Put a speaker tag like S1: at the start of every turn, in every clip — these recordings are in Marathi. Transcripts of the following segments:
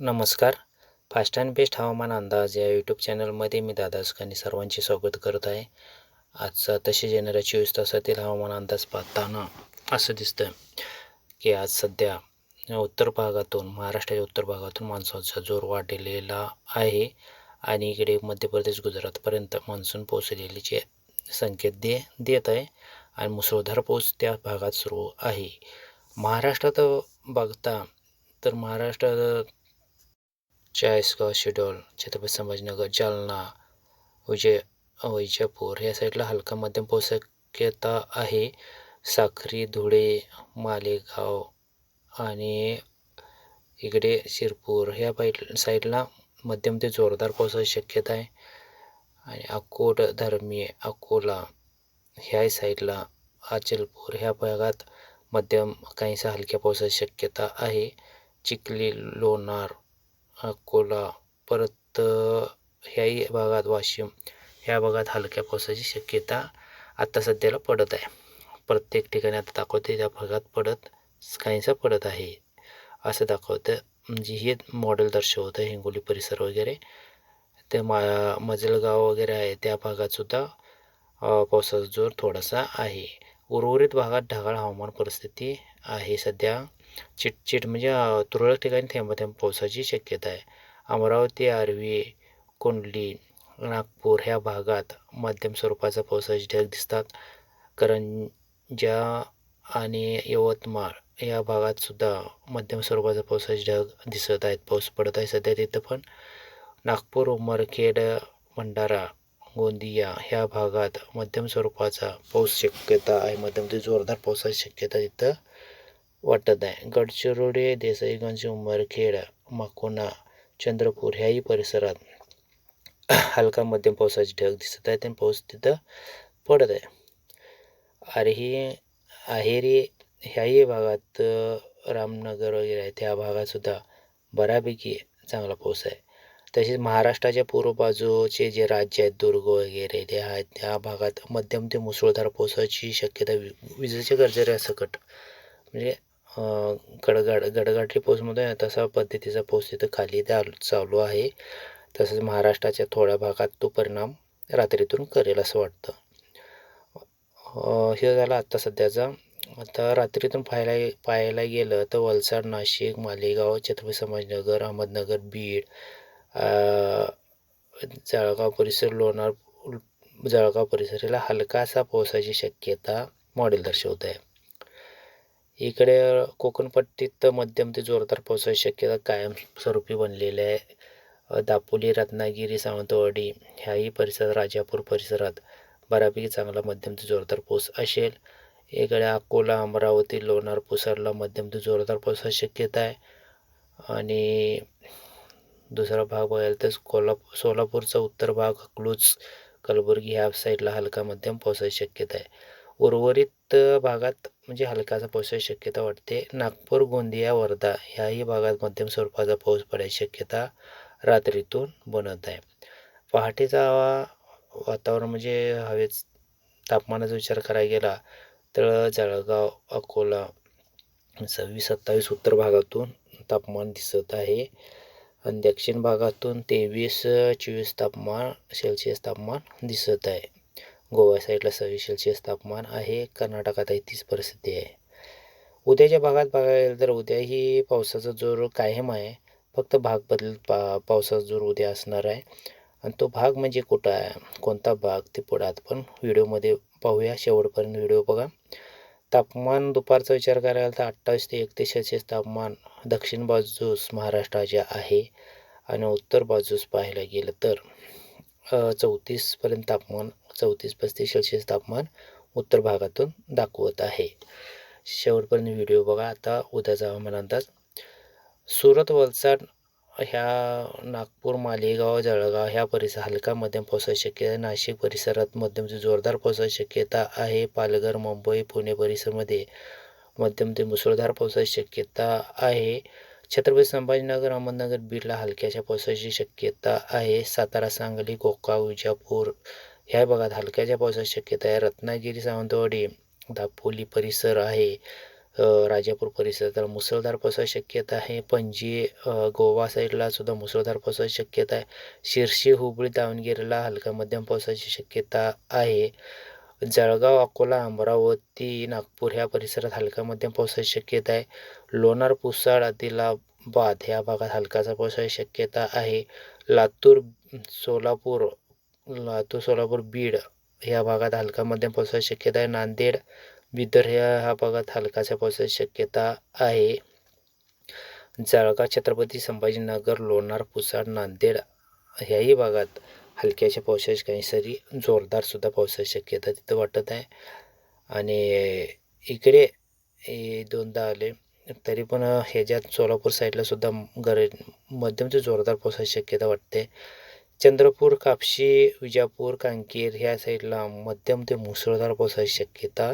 S1: नमस्कार. फास्ट अँड बेस्ट हवामान अंदाज या यूट्यूब चॅनलमध्ये मी दादा सुखानी सर्वांचे स्वागत करत आहे. आजचा तसेच येणाऱ्या चोवीस तासातील हवामान अंदाज पाहताना असं दिसतं की आज सध्या उत्तर भागातून महाराष्ट्राच्या उत्तर भागातून मान्सूनचा जोर वाढलेला आहे आणि इकडे मध्य प्रदेश गुजरातपर्यंत मान्सून पोहोचलेलीचे संकेत दे देत आहे आणि मुसळधार पाऊस त्या भागात सुरू आहे. महाराष्ट्रात बघता तर महाराष्ट्रात चाळीसगाव शिडोल छत्रपती संभाजीनगर जालना विजय वैजापूर या साईडला हलका मध्यम पाऊस शक्यता आहे. साखरी धुळे मालेगाव आणि इकडे शिरपूर ह्या पाईट साईडला मध्यम ते जोरदार पावसाची शक्यता आहे. आणि अकोट धर्मी अकोला ह्या साईडला अचलपूर ह्या भागात मध्यम काहीसा हलक्या पावसाची शक्यता आहे. चिखली लोणार अकोला परत ह्याही भागात वाशिम ह्या भागात हलक्या पावसाची शक्यता आत्ता सध्याला पडत आहे. प्रत्येक ठिकाणी आता दाखवते त्या भागात पडत काहींचा पडत आहे. असं दाखवतं म्हणजे हे मॉडेल दर्शवतं हिंगोली परिसर वगैरे. ते मा मजलगाव वगैरे आहे त्या भागातसुद्धा पावसाचा जोर थोडासा आहे. उर्वरित भागात ढगाळ हवामान परिस्थिती आहे. सध्या चिटचिट म्हणजे तुरळक ठिकाणी थेंब पावसाची शक्यता आहे. अमरावती आर्वी कुंडली नागपूर ह्या भागात मध्यम स्वरूपाचा पावसाचे ढग दिसतात. करंजा आणि यवतमाळ या भागातसुद्धा मध्यम स्वरूपाचा पावसाचे ढग दिसत आहेत. पाऊस पडत आहे सध्या तिथं पण. नागपूर उमरखेड भंडारा गोंदिया ह्या भागात मध्यम स्वरूपाचा पाऊस शक्यता आहे. मध्यम ते जोरदार पावसाची शक्यता तिथं वाटत आहे. गडचिरोली देसाईगंज उमरखेड माकोना चंद्रपूर ह्याही परिसरात हलका मध्यम पावसाचे ढग दिसत आहे. आणि पाऊस तिथं पडत आहे. अरे अहेरी आहेरी ह्याही भागात रामनगर वगैरे आहे त्या भागातसुद्धा बऱ्यापैकी चांगला पाऊस आहे. तसेच महाराष्ट्राच्या पूर्व बाजूचे जे राज्य आहेत दुर्ग वगैरे ते आहेत त्या भागात मध्यम ते मुसळधार पावसाची शक्यता वि विजेच्या गरजेऱ्यासकट म्हणजे गडगड गडगडी पाऊसमध्ये तसा पद्धतीचा पाऊस तिथं खाली चालू आहे. तसंच महाराष्ट्राच्या थोड्या भागात तो परिणाम रात्रीतून करेल असं वाटतं. हे झालं आत्ता सध्याचा. आता रात्रीतून पाहायला पाहायला गेलं तर वलसाड नाशिक मालेगाव छत्रपती संभाजीनगर अहमदनगर बीड जळगाव परिसर लोणार जळगाव परिसराला हलकासा पावसाची शक्यता मॉडेल दर्शवत आहे. इकडे कोकणपट्टीत मध्यम ते जोरदार पावसाची शक्यता कायमस्वरूपी बनलेली आहे. दापोली रत्नागिरी सावंतवाडी ह्याही परिसरात राजापूर परिसरात बऱ्यापैकी चांगला मध्यम ते जोरदार पाऊस असेल. इकडे अकोला अमरावती लोणार पुसरला मध्यम ते जोरदार पावसाची शक्यता आहे. आणि दुसरा भाग बघायला तर कोल्हापूर सोलापूरचा उत्तर भाग अकलूज कलबुर्गी ह्या साईडला हलका मध्यम पावसाची शक्यता आहे. उर्वरित भागात म्हणजे हलकाचा पावसाची शक्यता वाटते. नागपूर गोंदिया वर्धा ह्याही भागात मध्यम स्वरूपाचा पाऊस पडायची शक्यता रात्रीतून बनत आहे. पहाटेचा वातावरण म्हणजे हवेच तापमानाचा विचार करायला गेला तर जळगाव अकोला सव्वीस सत्तावीस उत्तर भागातून तापमान दिसत आहे. आणि दक्षिण भागातून तेवीस चोवीस तापमान सेल्सिअस तापमान दिसत आहे. गोवा साईडला सव्वीस सेल्सिअस तापमान आहे. कर्नाटकात तीच परिस्थिती आहे. उद्याच्या भागात बघायला गेलं तर उद्याही पावसाचा जोर कायम आहे. फक्त भाग बदलत पा पावसाचा जोर उद्या असणार आहे. आणि तो भाग म्हणजे कुठं आहे? कोणता भाग? ते पुढात आपण व्हिडिओमध्ये पाहूया. शेवटपर्यंत व्हिडिओ बघा. तापमान दुपारचा विचार करायला तर अठ्ठावीस ते एकतीस सेल्सिअस तापमान दक्षिण बाजूस महाराष्ट्राच्या आहे आणि उत्तर बाजूस पाहायला गेलं तर चौतीसपर्यंत तापमान चौतीस पस्तीस सेल्सिअस तापमान उत्तर भागातून दाखवत आहे. शेवटपर्यंत व्हिडिओ बघा. आता उद्याचा हवामान अंदाज सुरत वलसाड ह्या नागपूर मालेगाव जळगाव ह्या परिसर हलका मध्यम पावसाची शक्यता नाशिक परिसरात मध्यम ते जोरदार पावसाची शक्यता आहे पालघर मुंबई पुणे परिसरमध्ये मध्यम ते मुसळधार पावसाची शक्यता आहे छत्रपती संभाजीनगर अहमदनगर बीडला हलक्याच्या पावसाची शक्यता आहे सातारा सांगली गोकाव विजापूर ह्या भागात हलक्याच्या पावसाची शक्यता आहे रत्नागिरी सावंतवाडी दापोली परिसर आहे. राजापूर परिसरात मुसळधार पावसाची शक्यता आहे. पणजी गोवा साईडला सुद्धा मुसळधार पावसाची शक्यता आहे. शिर्शी हुबळी दावणगिरीला हलका मध्यम पावसाची शक्यता आहे. जळगाव अकोला अमरावती नागपूर ह्या परिसरात हलका मध्यम पावसाची शक्यता आहे. लोणार पुसाड आदिलाबाद ह्या भागात हलकाचा पावसाची शक्यता आहे. लातूर सोलापूर लातूर सोलापूर बीड ह्या भागात हलका मध्यम पावसाची शक्यता आहे. नांदेड विदर्भ ह्या भागात हलकाच्या पावसाची शक्यता आहे. जळगाव छत्रपती संभाजीनगर लोणार पुसाड नांदेड ह्याही भागात हलक्याच्या पावसाची काही सरी जोरदारसुद्धा पावसाची शक्यता तिथं वाटत आहे. आणि इकडे दोनदा आले तरी पण ह्याच्यात सोलापूर साईडलासुद्धा गर मध्यम ते जोरदार पावसाची शक्यता वाटते. चंद्रपूर कापशी विजापूर कांकेर ह्या साईडला मध्यम ते मुसळधार पावसाची शक्यता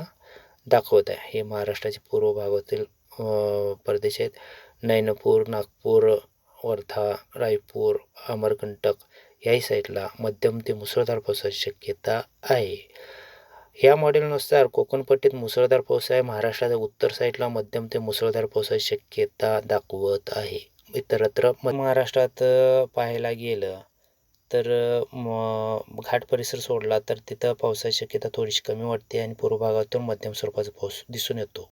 S1: दाखवत आहे. हे महाराष्ट्राच्या पूर्व भागातील प्रदेश आहेत. नैनपूर नागपूर वर्धा रायपूर अमरकंटक याही साईडला मध्यम ते मुसळधार पावसाची शक्यता आहे. ह्या मॉडेलनुसार कोकणपट्टीत मुसळधार पाऊस आहे. महाराष्ट्राच्या उत्तर साईडला मध्यम ते मुसळधार पावसाची शक्यता दाखवत आहे. इतरत्र महाराष्ट्रात पाहायला गेलं तर म घाट परिसर सोडला तर तिथं पावसाची शक्यता थोडीशी कमी वाटते आणि पूर्व भागातून मध्यम स्वरूपाचा पाऊस दिसून येतो.